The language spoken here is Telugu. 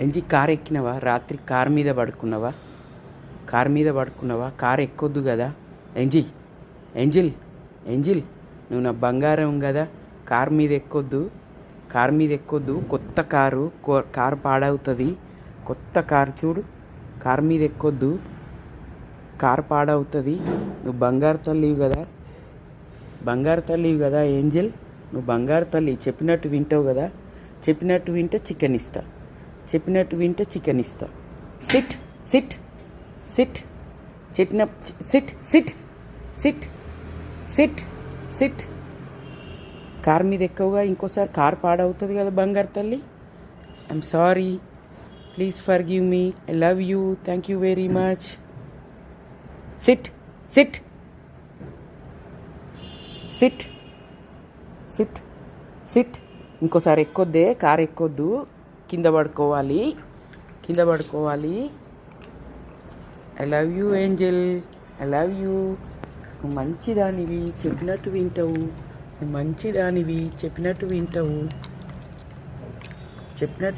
MG car ఎక్కినవా? రాత్రి కార్ మీద పడుకున్నావా? కార్ మీద పడుకున్నావా? కార్ ఎక్కొద్దు కదా? ఎంజి ఎంజిల్ ఎంజిల్ నువ్వు నా బంగారం కదా? కార్ మీద ఎక్కొద్దు కార్ మీద ఎక్కొద్దు. కొత్త కారు కో- కార్ పాడవుతుంది. కొత్త కార్ చూడు కార్ మీద ఎక్కొద్దు. కార్ పాడవుతుంది. నువ్వు బంగారు తల్లివి కదా? బంగారు తల్లివి కదా ఏంజిల్? నువ్వు బంగారు తల్లి. చెప్పినట్టు వింటావు కదా? చెప్పినట్టు వింటే చికెన్ ఇస్తా. చెప్పినట్టు వింటే చికెన్ ఇస్తా. సిట్ సిట్ సిట్ చెప్పిన sit sit sit sit sit car మీద ఎక్కువగా? ఇంకోసారి కార్ పాడవుతుంది కదా బంగారు తల్లి. I'm sorry please forgive me I love you thank you very much sit sit sit sit sit ఇంకోసారి ఎక్కొద్దే కార్ ఎక్కొద్దు. కింద పడుకోవాలి. కింద పడుకోవాలి. I love you angel I love you నువ్వు మంచిదానివి చెప్పినట్టు వింటావు. నువ్వు మంచిదానివి చెప్పినట్టు వింటావు. చెప్పినట్టు